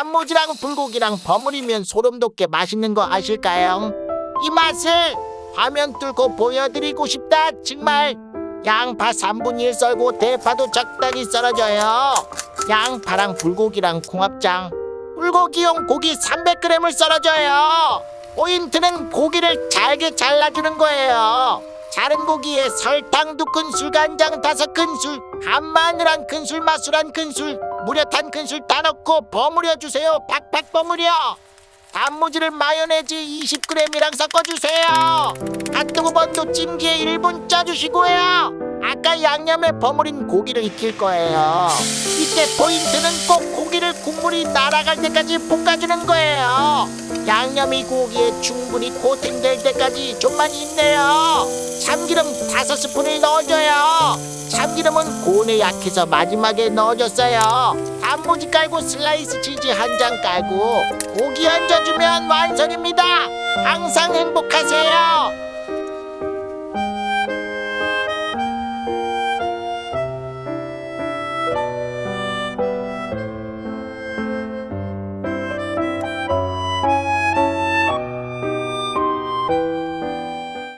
단무지랑 불고기랑 버무리면 소름 돋게 맛있는 거 아실까요? 이 맛을 화면 뚫고 보여드리고 싶다. 정말. 양파 3분의 1 썰고 대파도 적당히 썰어줘요. 양파랑 불고기랑 궁합장. 불고기용 고기 300g을 썰어줘요. 포인트는 고기를 잘게 잘라주는 거예요 자른 고기에 설탕 두 큰술 간장 다섯 큰술 간 마늘 한 큰술 맛술 한 큰술 무릇 한 큰술 다 넣고 버무려 주세요. 팍팍 버무려. 단무지를 마요네즈 20g이랑 섞어주세요. 핫도그 번도 찜기에 1분 쪄주시고요. 아까 양념에 버무린 고기를 익힐 거예요. 이때 포인트는 꼭 고기를 국물이 날아갈 때까지 볶아주는 거예요 양념이 고기에 충분히 코팅될 때까지 좀만 있네요. 참기름 다섯 스푼을 넣어줘요. 참기름은 고온에 약해서 마지막에 넣어줬어요. 단무지 깔고 슬라이스 치즈 한 장 깔고 고기 얹어주면 완성입니다. 항상 행복하세요